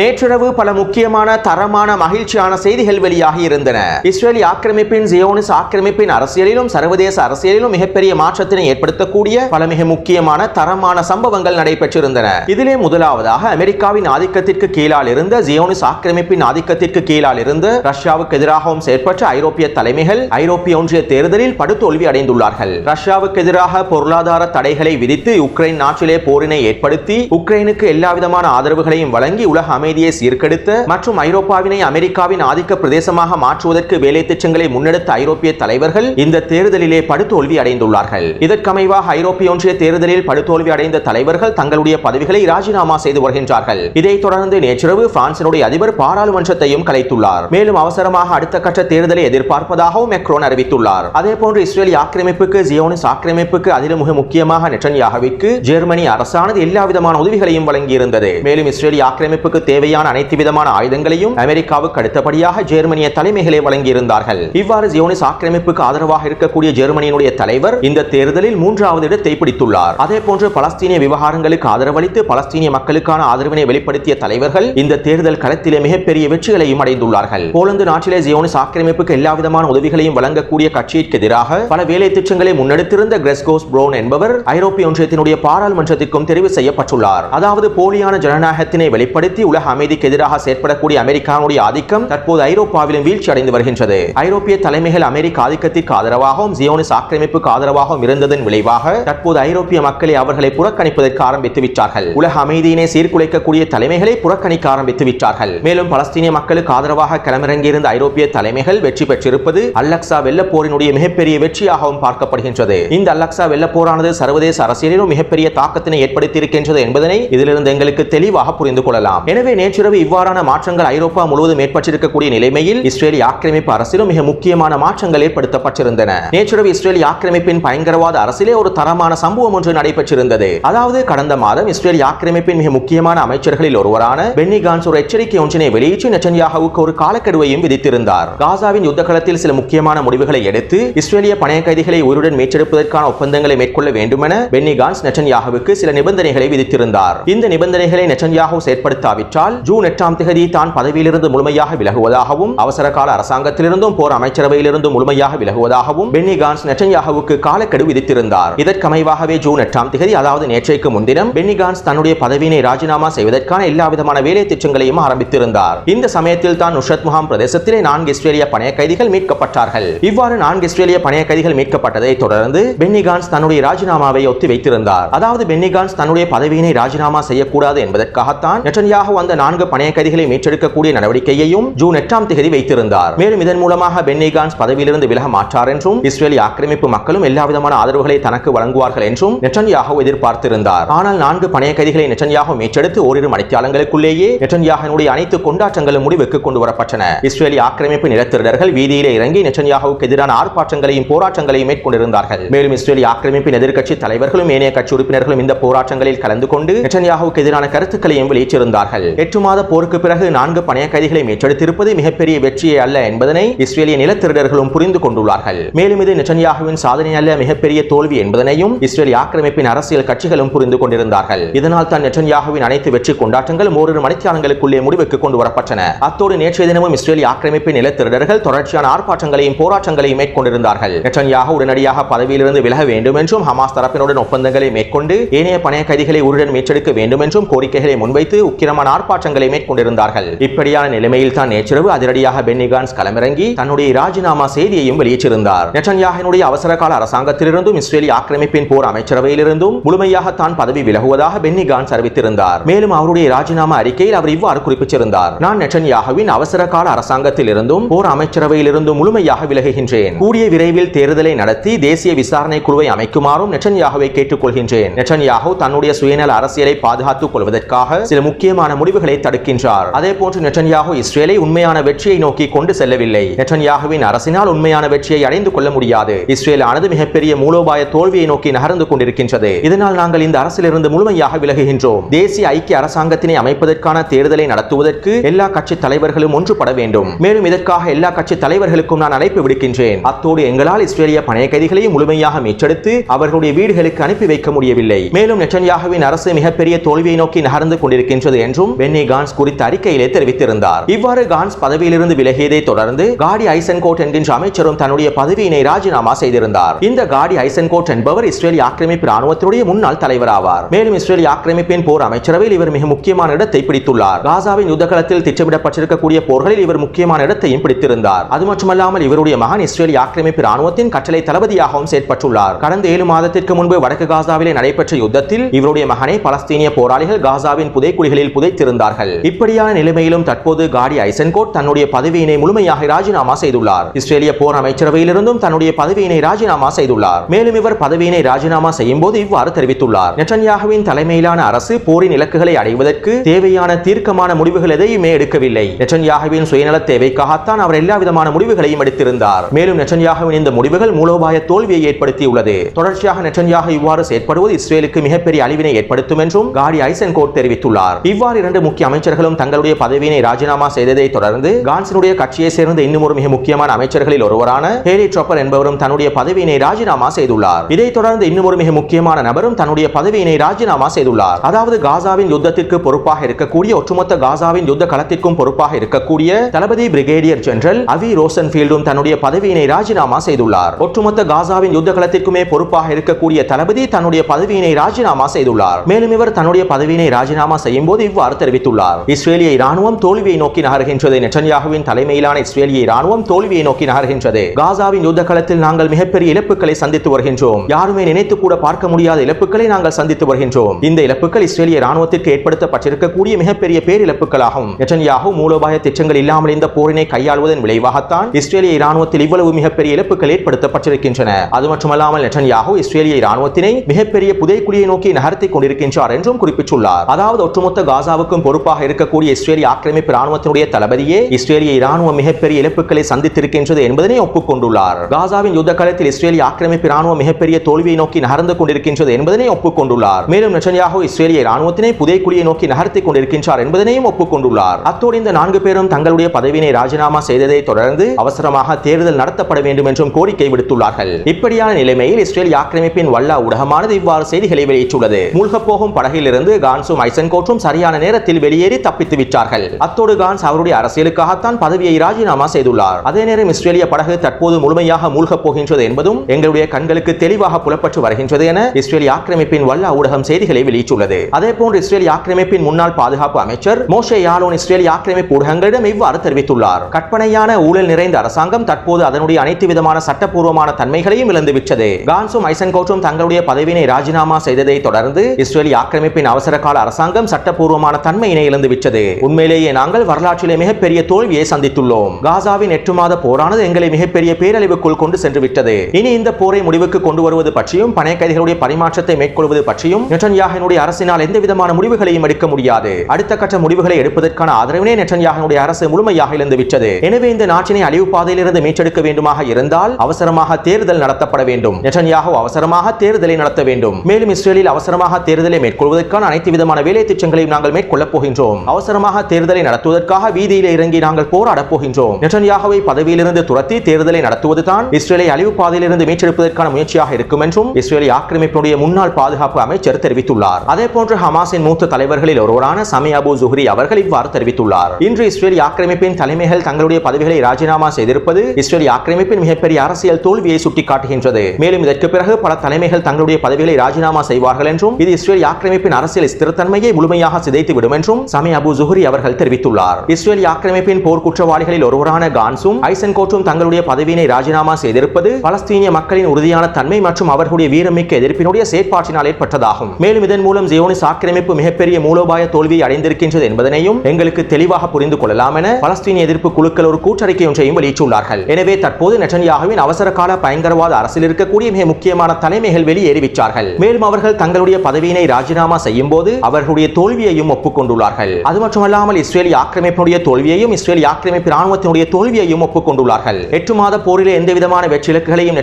நேற்றிரவு பல முக்கியமான தரமான மகிழ்ச்சியான செய்திகள் வெளியாகி இருந்தன. இஸ்ரேலி ஆக்கிரமிப்பின் ஜியோனிஸ் ஆக்கிரமிப்பின் அரசியலிலும் சர்வதேச அரசியலிலும் மிகப்பெரிய மாற்றத்தினை ஏற்படுத்தக்கூடிய பல மிக முக்கியமான தரமான சம்பவங்கள் நடைபெற்றிருந்தன. இதிலே முதலாவதாக அமெரிக்காவின் ஆதிக்கத்திற்கு கீழால் இருந்த ஜியோனிஸ் ஆக்கிரமிப்பின் ஆதிக்கத்திற்கு கீழால் இருந்து ரஷ்யாவுக்கு எதிராகவும் செயற்பட்ட ஐரோப்பிய தலைமைகள் ஐரோப்பிய ஒன்றிய தேர்தலில் படுதோல்வி அடைந்துள்ளார்கள். ரஷ்யாவுக்கு எதிராக பொருளாதார தடைகளை விதித்து உக்ரைன் நாட்டிலே போரினை ஏற்படுத்தி உக்ரைனுக்கு எல்லாவிதமான ஆதரவுகளையும் வழங்கி உலக அமைதியை சீர்கெடுத்த மற்றும் ஐரோப்பாவினை அமெரிக்காவின் ஆதிக்க பிரதேசமாக மாற்றுவதற்கு வேலை திட்டங்களை முன்னெடுத்த ஐரோப்பிய தலைவர்கள் இந்த தேர்தலிலே படுதோல்வி அடைந்துள்ளார்கள். இதற்கமைவாக ஐரோப்பிய ஒன்றிய தேர்தலில் படுதோல்வி அடைந்த தலைவர்கள் தங்களுடைய பதவிகளை ராஜினாமா செய்து வருகின்றார்கள். இதைத் தொடர்ந்து நேற்றிரவு பிரான்சினுடைய அதிபர் பாராளுமன்றத்தையும் கலைத்துள்ளார். மேலும் அவசரமாக அடுத்த கட்ட தேர்தலை எதிர்பார்ப்பதாகவும் மெக்ரோன் அறிவித்துள்ளார். அதே போன்று இஸ்ரேல் ஆக்கிரமிப்புக்கு ஜியோனிஸ் ஆக்கிரமிப்புக்கு அதிலும் மிக முக்கியமாக நெட்டன்யாகவிற்கு ஜெர்மனி அரசானது எல்லா விதமான உதவிகளையும் வழங்கியிருந்தது. மேலும் இஸ்ரேல் ஆக்கிரமிப்புக்கு தேவையான அனைத்து விதமான ஆயுதங்களையும் அமெரிக்காவுக்கு அடுத்தபடியாக ஜெர்மனிய தலைமைகளை வழங்கியிருந்தார்கள். இவ்வாறு ஜியோனிஸ் ஆக்கிரமிப்புக்கு ஆதரவாக இருக்கக்கூடிய ஜெர்மனியினுடைய தலைவர் இந்த தேர்தலில் மூன்றாவது இடத்தை பிடித்துள்ளார். அதே போன்று பலஸ்தீனிய விவகாரங்களுக்கு ஆதரவளித்து பலஸ்தீனிய மக்களுக்கான ஆதரவினை வெளிப்படுத்திய தலைவர்கள் இந்த தேர்தல் களத்திலே மிகப்பெரிய வெற்றிகளையும் அடைந்துள்ளார்கள். போலந்து நாட்டிலே ஜியோனிஸ் ஆக்கிரமிப்புக்கு எல்லா விதமான உதவிகளையும் வழங்கக்கூடிய கட்சிக்கு எதிராக பல வேலை திட்டங்களை முன்னெடுத்திருந்த கிரெஸ்கோஸ் ப்ரோன் என்பவர் ஐரோப்பிய ஒன்றியத்தினுடைய பாராளுமன்றத்திற்கும் தெரிவு செய்யப்பட்டுள்ளார். அதாவது போலியான ஜனநாயகத்தினை வெளிப்படுத்தி உலக உலக அமைதிக்கு எதிராக செயற்படக்கூடிய அமெரிக்காவுடைய ஆதிக்கம் தற்போது ஐரோப்பாவிலும் வீழ்ச்சி அடைந்து வருகின்றது. ஐரோப்பிய தலைமைகள் அமெரிக்க ஆதிக்கத்திற்கு ஆதரவாகவும் ஜியோனிஸ் ஆக்கிரமிப்புக்கு ஆதரவாகவும் இருந்ததன் விளைவாக தற்போது ஐரோப்பிய மக்களை அவர்களை புறக்கணிப்பதற்கு ஆரம்பித்து விட்டார்கள். உலக அமைதியினை சீர்குலைக்கக்கூடிய தலைமைகளை புறக்கணிக்க ஆரம்பித்து விட்டார்கள். மேலும் பலஸ்தீனிய மக்களுக்கு ஆதரவாக களமிறங்கியிருந்த ஐரோப்பிய தலைமைகள் வெற்றி பெற்றிருப்பது அல்லக்சா வெள்ளப்போரினுடைய மிகப்பெரிய வெற்றியாகவும் பார்க்கப்படுகின்றது. இந்த அல்லக்சா வெள்ளப்போரானது சர்வதேச அரசியலிலும் மிகப்பெரிய தாக்கத்தினை ஏற்படுத்தியிருக்கின்றது என்பதனை இதிலிருந்து எங்களுக்கு தெளிவாக புரிந்து கொள்ளலாம். எனவே நேற்றிரவு இவ்வாறான மாற்றங்கள் ஐரோப்பா முழுவதும் ஏற்பட்டிருக்கக்கூடிய நிலைமையில் இஸ்ரேலி ஆக்கிரமிப்பு அரசிலும் மிக முக்கியமான மாற்றங்கள் ஏற்படுத்தப்பட்டிருந்தன. நேற்றிரவு இஸ்ரேலி ஆக்கிரமிப்பின் பயங்கரவாத அரசிலே ஒரு தரமான சம்பவம் ஒன்று நடைபெற்றிருந்தது. அதாவது கடந்த மாதம் இஸ்ரேலி ஆக்கிரமிப்பின் மிக முக்கியமான அமைச்சர்களில் ஒருவரான பென்னி கான்ஸ் ஒரு எச்சரிக்கை ஒன்றினை வெளியிட்டு நெட்டன்யாஹுவுக்கு ஒரு காலக்கெடுவையும் விதித்திருந்தார். காசாவின் யுத்த களத்தில் சில முக்கியமான முடிவுகளை எடுத்து இஸ்ரேலிய பணைய கைதிகளை உயிருடன் மீட்டெடுப்பதற்கான ஒப்பந்தங்களை மேற்கொள்ள வேண்டுமென பென்னி கான்ஸ் நெட்டன்யாஹுவுக்கு சில நிபந்தனைகளை விதித்திருந்தார். இந்த நிபந்தனைகளை நெட்டன்யாஹு செயற்படுத்தாவிட்டால் ஜூன் எட்டாம் தேதி தான் பதவியிலிருந்து முழுமையாக விலகுவதாகவும் அவசர கால அரசாங்கத்திலிருந்தும் போர் அமைச்சரவையிலிருந்தும் முழுமையாக விலகுவதாகவும் பென்னி கான்ஸ் நெட்டன்யாகுவுக்கு காலக்கெடு விதித்திருந்தார். இதற்கமைவாகவே ஜூன் எட்டாம் தேதி அதாவது நேற்றைக்கு முன்தினம் பென்னி கான்ஸ் தன்னுடைய பதவியினை ராஜினாமா செய்வதற்கான எல்லா விதமான வேலை திட்டங்களையும் ஆரம்பித்திருந்தார். இந்த சமயத்தில் தான் நுஷத் முகாம் பிரதேசத்திலே நான்கு இஸ்ரேலிய பணைய கைதிகள் மீட்கப்பட்டார்கள். இவ்வாறு நான்கு இஸ்ரேலிய பணைய கைதிகள் மீட்கப்பட்டதை தொடர்ந்து பென்னி கான்ஸ் தன்னுடைய ராஜினாமாவை ஒத்தி வைத்திருந்தார் அதாவது பென்னி கான்ஸ் தன்னுடைய பதவியினை ராஜினாமா செய்யக்கூடாது என்பதற்காகத்தான் நெட்டன்யாகு அந்த நான்கு பணைய கைதிகளை மீட்டெடுக்கக்கூடிய நடவடிக்கையையும் ஜூன் எட்டாம் தேதி வைத்திருந்தார். மேலும் இதன் மூலமாக பென்னிகான்ஸ் பதவியிலிருந்து விலக மாற்றார் என்றும் இஸ்ரேலிய ஆக்கிரமிப்பு மக்களும் எல்லாவிதமான ஆதரவுகளை தனக்கு வழங்குவார்கள் என்றும் நெட்டன்யாகோ எதிர்பார்த்திருந்தார். ஆனால் நான்கு பணைய கைதிகளை நெட்டன்யாகோ மீட்டெடுத்து ஓரிரு மணித்தியாலங்களுக்குள்ளேயே நெட்டன்யாகனுடைய அனைத்து கொண்டாட்டங்களும் முடிவுக்கு கொண்டு வரப்பட்டன இஸ்ரேலி ஆக்கிரமிப்பு நிலத்திருடர்கள் வீதியிலே இறங்கி நெட்டன்யாகுவுக்கு எதிரான ஆர்ப்பாட்டங்களையும் போராட்டங்களையும் மேற்கொண்டிருந்தார்கள். மேலும் இஸ்ரேலி ஆக்கிரமிப்பின் எதிர்க்கட்சி தலைவர்களும் ஏனைய கட்சி உறுப்பினர்களும் இந்த போராட்டங்களில் கலந்து கொண்டு நெட்டன்யாகுவுக்கு எதிரான கருத்துக்களையும் வெளியிட்டிருந்தார்கள். எட்டு மாத போருக்கு பிறகு நான்கு பணைய கைதிகளை மீட்டெடுத்திருப்பது மிகப்பெரிய வெற்றியே அல்ல என்பதனை இஸ்ரேலிய நிலத்திருடர்களும் புரிந்து கொண்டுள்ளார்கள். மேலும் இது நெட்டன்யாகுவின் சாதனை அல்ல மிகப்பெரிய தோல்வி என்பதனையும் இஸ்ரேலிய ஆக்கிரமிப்பின் அரசியல் கட்சிகளும் புரிந்து கொண்டிருந்தார்கள். இதனால் தான் நெட்டன்யாகுவின் அனைத்து வெற்றி கொண்டாட்டங்கள் ஓரிரு மணித்தியாலங்களுக்குள்ளே முடிவுக்கு கொண்டு வரப்பட்டன. அத்தோடு நேற்றைய தினமும் இஸ்ரேலிய ஆக்கிரமிப்பின் நிலத்திருடர்கள் தொடர்ச்சியான ஆர்ப்பாட்டங்களையும் போராட்டங்களையும் மேற்கொண்டிருந்தார்கள். நெச்சன்யாக உடனடியாக பதவியிலிருந்து விலக வேண்டும் என்றும் ஹமாஸ் தரப்பினுடன் ஒப்பந்தங்களை மேற்கொண்டு ஏனைய பணைய கைதிகளை உருடன் மீட்டெடுக்க வேண்டும் என்றும் கோரிக்கைகளை முன்வைத்து உக்கிரமான ஆர்ப்பாட்டங்களை மேற்கொண்டிருந்தார்கள். இப்படியான நிலைமையில் தான் நேற்றிரவு அதிரடியாக பென்னிகான்ஸ் களமிறங்கி தன்னுடைய ராஜினாமா செய்தியையும் வெளியிட்டிருந்தார். நெட்டன்யாகினுடைய அவசர கால அரசாங்கத்திலிருந்தும் இஸ்ரேலி ஆக்கிரமிப்பின் போர் அமைச்சரவையிலிருந்தும் முழுமையாக தான் பதவி விலகுவதாக பென்னிகான்ஸ் அறிவித்திருந்தார். மேலும் அவருடைய ராஜினாமா அறிக்கையில் அவர் இவ்வாறு குறிப்பிட்டிருந்தார். நான் நெட்டன்யாகுவின் அவசர கால அரசாங்கத்தில் இருந்தும் போர் அமைச்சரவையில் இருந்தும் முழுமையாக விலகுகின்றேன். கூடிய விரைவில் தேர்தலை நடத்தி தேசிய விசாரணை குழுவை அமைக்குமாறும் நெட்டன்யாகுவை கேட்டுக்கொள்கின்றேன். நெட்டன்யாகு தன்னுடைய சுயநல அரசியலை பாதுகாத்துக் கொள்வதற்காக சில முக்கியமான முடிவு முடிவுகளை தடுக்கின்றார். அதே போன்று நெட்டன்யாகு இஸ்ரேலை உண்மையான வெற்றியை நோக்கி கொண்டு செல்லவில்லை. நெட்டன்யாகுவின் அரசினால் உண்மையான வெற்றியை அடைந்து கொள்ள முடியாது. இஸ்ரேல் ஆனது மிகப்பெரிய மூலோபாய தோல்வியை நோக்கி நகர்ந்து கொண்டிருக்கின்றது. இதனால் நாங்கள் இந்த அரசிலிருந்து முழுமையாக விலகுகின்றோம். தேசிய ஐக்கிய அரசாங்கத்தினை அமைப்பதற்கான தேர்தலை நடத்துவதற்கு எல்லா கட்சி தலைவர்களும் ஒன்றுபட வேண்டும். மேலும் இதற்காக எல்லா கட்சி தலைவர்களுக்கும் நான் அழைப்பு விடுக்கின்றேன். அத்தோடு எங்களால் இஸ்ரேலிய பணைய கைதிகளையும் முழுமையாக மீட்டெடுத்து அவர்களுடைய வீடுகளுக்கு அனுப்பி வைக்க முடியவில்லை. மேலும் நெட்டன்யாகுவின் அரசு மிகப்பெரிய தோல்வியை நோக்கி நகர்ந்து கொண்டிருக்கின்றது என்றும் பென்னி கான்ஸ் குறித்த அறிக்கையிலே தெரிவித்திருந்தார். இவ்வாறு கான்ஸ் பதவியிலிருந்து விலகியதை தொடர்ந்து காடி ஐசன்கோட் என்கின்ற அமைச்சரும் தன்னுடைய பதவியினை ராஜினாமா செய்திருந்தார். இந்த காடி ஐசன்கோட் என்பவர் இஸ்ரேலிய ஆக்கிரமிப்பு ராணுவத்தினுடைய முன்னாள் தலைவர் ஆவார் மேலும் இஸ்ரேலிய ஆக்கிரமிப்பின் போர் அமைச்சரவையில் இவர் மிக முக்கியமான இடத்தை பிடித்துள்ளார். காசாவின் யுத்தகலத்தில் திட்டமிடப்பட்டிருக்கக்கூடிய போர்களில் இவர் முக்கியமான இடத்தையும் பிடித்திருந்தார். அது மட்டுமல்லாமல் இவருடைய மகன் இஸ்ரேலிய ஆக்கிரமிப்பு ராணுவத்தின் கட்டளை தளபதியாகவும் செயற்பட்டுள்ளார். கடந்த ஏழு மாதத்திற்கு முன்பு வடக்கு காசாவிலே நடைபெற்ற யுத்தத்தில் இவருடைய மகனை பலஸ்தீனிய போராளிகள் காசாவின் புதைக்குழிகளில் புதைத்திருந்தார். கொண்டிருந்தார்கள். இப்படியான நிலைமையிலும் தற்போது காடி ஐசன்கோட் தன்னுடைய பதவியினை முழுமையாக ராஜினாமா செய்துள்ளார். இஸ்ரேலிய போர் அமைச்சரவையிலிருந்தும் தன்னுடைய பதவியினை ராஜினாமா செய்துள்ளார். மேலும் இவர் பதவியினை ராஜினாமா செய்யும் போது இவ்வாறு தெரிவித்துள்ளார். நெட்டன்யாகுவின் தலைமையிலான அரசு போரின் இலக்குகளை அடைவதற்கு தேவையான தீர்க்கமான முடிவுகள் எதையுமே எடுக்கவில்லை. நெட்டன்யாகுவின் சுயநல தேவைக்காகத்தான் அவர் எல்லா விதமான முடிவுகளையும் எடுத்திருந்தார். மேலும் நெட்டன்யாகுவின் இந்த முடிவுகள் மூலோபாய தோல்வியை ஏற்படுத்தியுள்ளது. தொடர்ச்சியாக நெட்டன்யாகு இவ்வாறு செயற்படுவது இஸ்ரேலுக்கு மிகப்பெரிய அழிவினை ஏற்படுத்தும் என்றும் காடி ஐசன்கோட் தெரிவித்துள்ளார். இவ்வாறு இரண்டு முக்கிய அமைச்சர்களும் தங்களுடைய பதவியினை ராஜினாமா செய்ததை தொடர்ந்து கான்சனுடைய கட்சியை சேர்ந்த இன்னும் ஒரு மிக முக்கியமான அமைச்சர்களில் ஒருவரான ஹேலி ட்ரப்பர் என்பவரும் தன்னுடைய பதவியினை ராஜினாமா செய்துள்ளார். இதைத் தொடர்ந்து இன்னும் ஒரு மிக முக்கியமான நபரும் தன்னுடைய பதவியினை ராஜினாமா செய்துள்ளார். அதாவது காசாவின் யுத்தத்திற்கு பொறுப்பாக இருக்கக்கூடிய ஒட்டுமொத்த காசாவின் யுத்த களத்திற்கும் பொறுப்பாக இருக்கக்கூடிய தளபதி பிரிகேடியர் ஜெனரல் அவி ரோசன்ஃபீல்டும் தன்னுடைய பதவியினை ராஜினாமா செய்துள்ளார். ஒட்டுமொத்த காசாவின் யுத்த களத்திற்குமே பொறுப்பாக இருக்கக்கூடிய தளபதி தன்னுடைய பதவியினை ராஜினாமா செய்துள்ளார். மேலும் இவர் தன்னுடைய பதவியினை ராஜினாமா செய்யும் போது இவ்வாறு தெரிவித்துள்ளார். இஸ்ரேலிய இராணுவம் தோல்வியை நோக்கி நகர்கின்றது. நெட்டன்யாகுவின் தலைமையிலான இஸ்ரேலிய இராணுவம் தோல்வியை நோக்கி நகர்கின்றது. காசாவின் யுத்த களத்தில் நாங்கள் மிகப்பெரிய இழப்புகளை சந்தித்து வருகின்றோம். யாருமே நினைத்து கூட பார்க்க முடியாத இழப்புகளை நாங்கள் சந்தித்து வருகின்றோம். இந்த இழப்புகள் இஸ்ரேலிய இராணுவத்திற்கு ஏற்படுத்தப்பட்டிருக்கக்கூடிய மிகப்பெரிய பேரிழப்புகளாகும். நெட்டன்யாகு மூலோபாய திட்டங்கள் இல்லாமல் இந்த போரினை கையாளுவதன் விளைவாகத்தான் இஸ்ரேலிய இராணுவத்தில் இவ்வளவு மிகப்பெரிய இழப்புகள் ஏற்படுத்தப்பட்டிருக்கின்றன. அது மட்டுமல்லாமல் நெட்டன்யாகு இஸ்ரேலிய இராணுவத்தினை மிகப்பெரிய புதைக்குழியை நோக்கி நகர்த்தி கொண்டிருக்கின்றார் என்றும் குறிப்பிட்டுள்ளார். அதாவது ஒட்டுமொத்த காசாவுக்கும் பொறுப்பாக இருக்கக்கூடிய இஸ்ரேலிய ஆக்கிரமிப்பு ராணுவத்தினுடைய தளபதியே இஸ்ரேலிய இராணுவ மிகப்பெரிய இழப்புகளை சந்தித்திருக்கின்றது என்பதனை ஒப்புக்கொண்டுள்ளார். காசாவின் யுத்த காலத்தில் இஸ்ரேலிய ஆக்கிரமிப்பு ராணுவம் மிகப்பெரிய தோல்வியை நோக்கி நகர்ந்து கொண்டிருக்கின்றது என்பதனை ஒப்புக்கொண்டுள்ளார். மேலும் நெட்டன்யாகு இஸ்ரேலிய ராணுவத்தினை புதைக்குழியை நோக்கி நகர்த்தி கொண்டிருக்கின்றார் என்பதனையும் ஒப்புக்கொண்டுள்ளார். அத்தோடு இந்த நான்கு பேரும் தங்களுடைய பதவியினை ராஜினாமா செய்ததை தொடர்ந்து அவசரமாக தேர்தல் நடத்தப்பட வேண்டும் என்றும் கோரிக்கை விடுத்துள்ளார்கள். இப்படியான நிலைமையில் இஸ்ரேல் ஆக்கிரமிப்பின் வல்லா ஊடகமானது இவ்வாறு செய்திகளை வெளியிட்டுள்ளது. மூழ்கப் போகும் படகிலிருந்து கான்சும் ஐசன்கோட்டும் சரியான நேரத்தில் வெளியேறி தப்பித்து விட்டார்கள். அத்தோடு கான்ஸ் அவருடைய அரசியலுக்காகத்தான் பதவியை ராஜினாமா செய்துள்ளார். அதே நேரம் இஸ்ரேலிய படகு தற்போது முழுமையாக மூழ்கப் போகின்றது என்பதும் எங்களுடைய கண்களுக்கு தெளிவாக புலப்பட்டு வருகின்றது என இஸ்ரேலிய ஆக்கிரமிப்பின் வல்லா ஊடகம் செய்திகளை வெளியிட்டுள்ளது. அதே போன்று இஸ்ரேலிய ஆக்கிரமிப்பின் முன்னாள் பாதுகாப்பு அமைச்சர் மோஷே யாலோன் இஸ்ரேலிய ஆக்கிரமிப்பு ஊடகங்களிடம் இவ்வாறு தெரிவித்துள்ளார். கற்பனையான ஊழல் நிறைந்த அரசாங்கம் தற்போது அதனுடைய அனைத்து விதமான சட்டப்பூர்வமான தன்மைகளையும் இழந்துவிட்டது கான்ஸும் ஐசன்கோட்டும் தங்களுடைய பதவியினை ராஜினாமா செய்ததை தொடர்ந்து இஸ்ரேலிய ஆக்கிரமிப்பின் அவசர கால அரசாங்கம் சட்டப்பூர்வமான தன்மை தன்மையினை இழந்துவிட்டது உண்மையிலேயே நாங்கள் வரலாற்றிலே மிகப்பெரிய தோல்வியை சந்தித்துள்ளோம். காசாவின் எட்டு மாத போரானது எங்களை மிகப்பெரிய பேரழிவுக்குள் கொண்டு சென்று விட்டது. இனி இந்த போரை முடிவுக்கு கொண்டு வருவது பற்றியும் பணை கைதிகளுடைய பரிமாற்றத்தை மேற்கொள்வது பற்றியும் நெட்டன்யாகனுடைய அரசினால் எந்த விதமான முடிவுகளையும் எடுக்க முடியாது. அடுத்த கட்ட முடிவுகளை எடுப்பதற்கான ஆதரவினை நெட்டன்யாகனுடைய அரசு முழுமையாக இழந்து விட்டது. எனவே இந்த நாட்டினை அழிவு பாதையிலிருந்து மீட்டெடுக்க வேண்டுமாக இருந்தால் அவசரமாக தேர்தல் நடத்தப்பட வேண்டும். நெட்டன்யாஹு அவசரமாக தேர்தலை நடத்த வேண்டும். மேலும் இஸ்ரேலில் அவசரமாக தேர்தலை மேற்கொள்வதற்கான அனைத்து விதமான வேலை திட்டங்களையும் நாங்கள் மேற்கொள்ள மேற்கொள்ளப் போகின்றோம் அவசரமாக தேர்தலை நடத்துவதற்காக வீதியில் இறங்கி நாங்கள் போராடப் போகின்றோம். நெட்டன்யாஹுவை பதவியிலிருந்து துரத்தி தேர்தலை நடத்துவதுதான் இஸ்ரேலை அழிவு பாதையிலிருந்து மீட்டெடுப்பதற்கான முயற்சியாக இருக்கும் என்றும் இஸ்ரேலிய ஆக்கிரமிப்புடைய முன்னாள் பாதுகாப்பு அமைச்சர் தெரிவித்துள்ளார். அதே போன்று ஹமாஸின் மூத்த தலைவர்களில் ஒருவரான சமி அபு ஜுஹ்ரி அவர்கள் இவ்வாறு தெரிவித்துள்ளார். இன்று இஸ்ரேலிய ஆக்கிரமிப்பின் தலைமைகள் தங்களுடைய பதவிகளை ராஜினாமா செய்திருப்பது இஸ்ரேலிய ஆக்கிரமிப்பின் மிகப்பெரிய அரசியல் தோல்வியை சுட்டிக்காட்டுகின்றது. மேலும் இதற்கு பிறகு பல தலைமைகள் தங்களுடைய பதவிகளை ராஜினாமா செய்வார்கள் என்றும் இது இஸ்ரேல் ஆக்கிரமிப்பின் அரசியல் ஸ்திரத்தன்மையை முழுமையாக சிதைத்து விடும் வேண்டும் என்றும் சமி அபு ஜுஹரி அவர்கள் தெரிவித்துள்ளார். இஸ்ரேல் ஆக்கிரமிப்பின் போர் குற்றவாளிகளில் ஒருவரான கான்சும் ஐசன் கோட்டும் தங்களுடைய பதவியினை ராஜினாமா செய்திருப்பது பலஸ்தீனிய மக்களின் உறுதியான தன்மை மற்றும் அவர்களுடைய வீரமிக்க எதிர்ப்பினுடைய செயற்பாட்டினால் ஏற்பட்டதாகும். மேலும் இதன் மூலம் ஜியோனிஸ் ஆக்கிரமிப்பு மிகப்பெரிய மூலோபாய தோல்வியை அடைந்திருக்கின்றது என்பதனையும் எங்களுக்கு தெளிவாக புரிந்து கொள்ளலாம் என பலஸ்தீனிய எதிர்ப்பு குழுக்கள் ஒரு கூட்டறிக்கை ஒன்றையும் வெளியிட்டுள்ளார்கள். எனவே தற்போது நெட்டன்யாகுவின் அவசர கால பயங்கரவாத அரசில் இருக்கக்கூடிய மிக முக்கியமான தலைமைகள் வெளியேறிவிட்டார்கள். மேலும் அவர்கள் தங்களுடைய பதவியினை ராஜினாமா செய்யும் போது அவர்களுடைய தோல்வியையும் ஒப்புக்கொண்டு ஒப்புக்கொண்டுள்ளார்கள். அது மட்டுமல்லாமல் இஸ்ரேலிய ஆக்கிரமிப்பினுடைய தோல்வியையும் இஸ்ரேலிய ஆக்கிரமிப்பு ராணுவத்தினுடைய தோல்வியையும் ஒப்புக்கொண்டுள்ளார்கள். எட்டு மாத போரிலே எந்த விதமான வெற்றி இலக்குகளையும்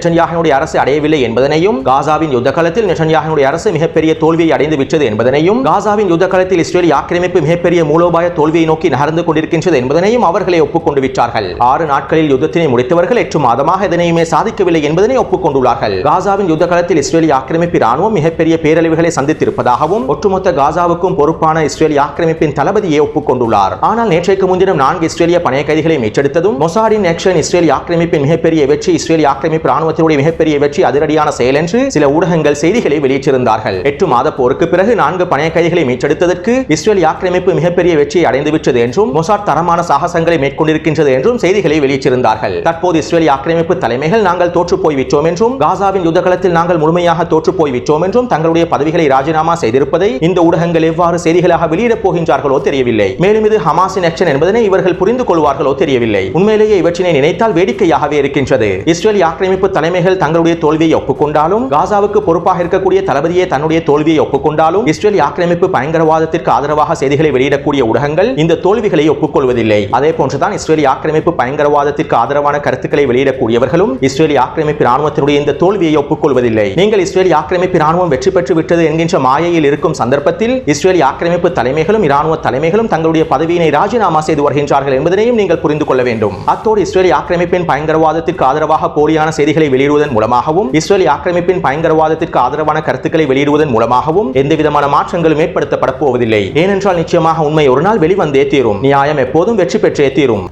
அரசு அடையவில்லை என்பதனையும் காசாவின் யுத்த காலத்தில் அரசு மிகப்பெரிய தோல்வியை அடைந்து விட்டது என்பதனையும் காசாவின் யுத்த காலத்தில் இஸ்ரேலிய ஆக்கிரமிப்பு மிகப்பெரிய மூலோபாய தோல்வியை நோக்கி நகர்ந்து கொண்டிருக்கின்றது என்பதனையும் அவர்களே ஒப்புக்கொண்டு விட்டார்கள் ஆறு நாட்களில் யுத்தத்தினை முடித்தவர்கள் எட்டு மாதமாக எதனையுமே சாதிக்கவில்லை என்பதனை ஒப்புக்கொண்டுள்ளார்கள். காசாவின் யுத்த காலத்தில் இஸ்ரேலிய ஆக்கிரமிப்பு ராணுவம் மிகப்பெரிய பேரழிவுகளை சந்தித்திருப்பதாகவும் ஒட்டுமொத்த காசாவுக்கும் பொறுப்பான இஸ்ரேலிய ஆக்கிரமிப்பின் தளபதியை ஒப்புக்கொண்டுள்ளார். ஆனால் நேற்றைக்கு முன்தினம் நான்கு இஸ்ரேலிய பணைய கைதிகளை மீட்டெடுத்ததும் மொசாடின் ஆக்ஷன் இஸ்ரேலிய ஆக்கிரமிப்பின் மிகப்பெரிய வெற்றி இஸ்ரேலிய ஆக்கிரமிப்பு ராணுவத்தினுடைய மிகப்பெரிய வெற்றி அதிரடியான செயல் என்று சில ஊடகங்கள் செய்திகளை வெளியிட்டிருந்தார்கள். எட்டு மாத போருக்கு பிறகு நான்கு பணைய கைதிகளை மீட்டெடுத்ததற்கு இஸ்ரேலிய ஆக்கிரமிப்பு மிகப்பெரிய வெற்றியை அடைந்துவிட்டது என்றும் மொசாட் தரமான சாகசங்களை மேற்கொண்டிருக்கின்றது என்றும் செய்திகளை வெளியிட்டிருந்தார்கள். தற்போது இஸ்ரேலிய ஆக்கிரமிப்பு தலைமைகள் நாங்கள் தோற்று போய் விட்டோம் என்றும் காசாவின் யுத்தகலத்தில் நாங்கள் முழுமையாக தோற்று போய் விட்டோம் என்றும் தங்களுடைய பதவிகளை ராஜினாமா செய்திருப்பதை இந்த ஊடகங்கள் எவ்வாறு செய்திகளாக வெளியிடப் போகின்றார்களோ தெரியவில்லை. மேலும் இது ஹமாஸின் ஆக்ஷன் என்பதனை இவர்கள் புரிந்து கொள்வார்களோ தெரியவில்லை. உண்மையிலேயே இவற்றினை நினைத்தால் வேடிக்கையாகவே இருக்கின்றது. இஸ்ரேல் ஆக்கிரமிப்பு தலைமைகள் தங்களுடைய தோல்வியை ஒப்புக்கொண்டாலும் காசாவுக்கு பொறுப்பாக இருக்கக்கூடிய தளபதியே தன்னுடைய தோல்வியை ஒப்புக்கொண்டாலும் இஸ்ரேல் ஆக்கிரமிப்பு பயங்கரவாதத்திற்கு ஆதரவாக செய்திகளை வெளியிடக்கூடிய ஊடகங்கள் இந்த தோல்விகளை ஒப்புக்கொள்வதில்லை. அதே போன்றுதான் இஸ்ரேல் ஆக்கிரமிப்பு பயங்கரவாதத்திற்கு ஆதரவான கருத்துக்களை வெளியிடக்கூடியவர்களும் இஸ்ரேல் ஆக்கிரமிப்பு ராணுவத்தினுடைய இந்த தோல்வியை ஒப்புக்கொள்வதில்லை. நீங்கள் இஸ்ரேல் ஆக்கிரமிப்பு ராணுவம் வெற்றி பெற்று விட்டது என்கின்ற மாயையில் இருக்கும் சந்தர்ப்பத்தில் இஸ்ரேல் ஆக்கிரமிப்பு தலைமைகள் தலைமைகளும் இராணுவ தலைமைகளும் தங்களுடைய பதவியினை ராஜினாமா செய்து வருகின்றார்கள் என்பதனையும் நீங்கள் புரிந்து கொள்ள வேண்டும். அத்தோடு இஸ்ரேலி ஆக்கிரமிப்பின் பயங்கரவாதத்திற்கு ஆதரவாக போலியான செய்திகளை வெளியிடுவதன் மூலமாகவும் இஸ்ரேலி ஆக்கிரமிப்பின் பயங்கரவாதத்திற்கு ஆதரவான கருத்துக்களை வெளியிடுவதன் மூலமாகவும் எந்தவிதமான மாற்றங்களும் ஏற்படுத்தப்பட போவதில்லை. ஏனென்றால் நிச்சயமாக உண்மை ஒரு நாள் வெளிவந்தே தீரும். நியாயம் எப்போதும் வெற்றி பெற்றே தீரும்.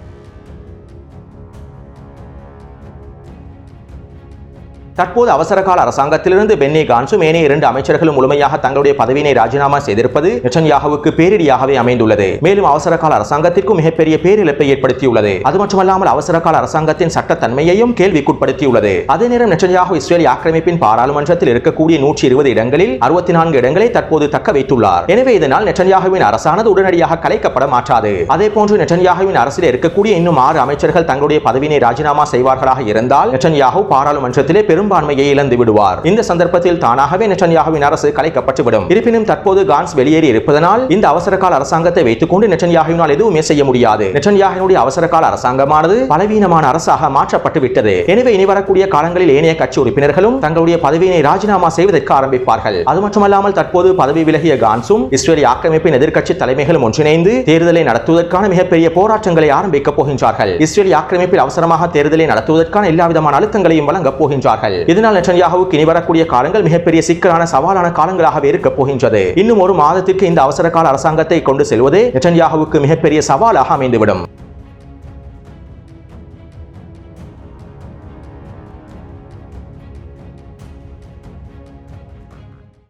தற்போது அவசரகால அரசாங்கத்திலிருந்து பென்னி கான்சும் ஏனைய இரண்டு அமைச்சர்களும் முழுமையாக தங்களுடைய பதவியினை ராஜினாமா செய்திருப்பது நெட்டன்யாகுவுக்கு பேரிடியாகவே அமைந்துள்ளது. மேலும் அவசரகால அரசாங்கத்திற்கும் மிகப்பெரிய பேரிழப்பை ஏற்படுத்தியுள்ளது. அது மட்டுமல்லாமல் அவசரகால அரசாங்கத்தின் சட்டத்தன்மையையும் கேள்விக்குட்படுத்தியுள்ளது. அதே நேரம் நெட்டன்யாகு இஸ்ரேல் ஆக்கிரமிப்பின் பாராளுமன்றத்தில் இருக்கக்கூடிய நூற்றி இருபது இடங்களில் அறுபத்தி நான்கு இடங்களை தற்போது தக்க வைத்துள்ளார். எனவே இதனால் நெட்டன்யாகுவின் அரசானது உடனடியாக கலைக்கப்பட மாற்றாது அதே போன்று நெட்டன்யாகுவின் அரசில் இருக்கக்கூடிய இன்னும் ஆறு அமைச்சர்கள் தங்களுடைய பதவியினை ராஜினாமா செய்வார்களாக இருந்தால் நெட்டன்யாகு பாராளுமன்றத்திலே பெரும் பெரும்பான்மையை இழந்து விடுவார். இந்த சந்தர்ப்பத்தில் தானாகவே நெட்டன்யாகுவின் அரசு கலைக்கப்பட்டுவிடும். இருப்பினும் தற்போது கான்ஸ் வெளியேறி இருப்பதனால் இந்த அவசர கால அரசாங்கத்தை வைத்துக் கொண்டு நெட்டன்யாகுவினால் எதுவுமே செய்ய முடியாது. நெட்டன்யாகுவினுடைய அவசர கால அரசாங்கமானது பலவீனமான அரசாக மாற்றப்பட்டு விட்டது. எனவே இனி வரக்கூடிய காலங்களில் ஏனைய கட்சி உறுப்பினர்களும் தங்களுடைய பதவியினை ராஜினாமா செய்வதற்கு ஆரம்பிப்பார்கள். அது மட்டுமல்லாமல் தற்போது பதவி விலகிய கான்ஸும் இஸ்ரேலிய ஆக்கிரமிப்பின் எதிர்க்கட்சி தலைமைகளும் ஒன்றிணைந்து தேர்தலை நடத்துவதற்கான மிகப்பெரிய போராட்டங்களை ஆரம்பிக்கப் போகின்றார்கள். இஸ்ரேலிய ஆக்கிரமிப்பில் அவசரமாக தேர்தலை நடத்துவதற்கான எல்லா விதமான அழுத்தங்களையும் வழங்கப் போகின்றார்கள். இதனால் நெட்டன்யாகுவுக்கு இனி வரக்கூடிய காலங்கள் மிகப்பெரிய சிக்கலான சவாலான காலங்களாகவே இருக்கப் போகின்றது. இன்னும் ஒரு மாதத்திற்கு இந்த அவசர கால அரசாங்கத்தை கொண்டு செல்வதே நெட்டன்யாகுவுக்கு மிகப்பெரிய சவாலாக அமைந்துவிடும்.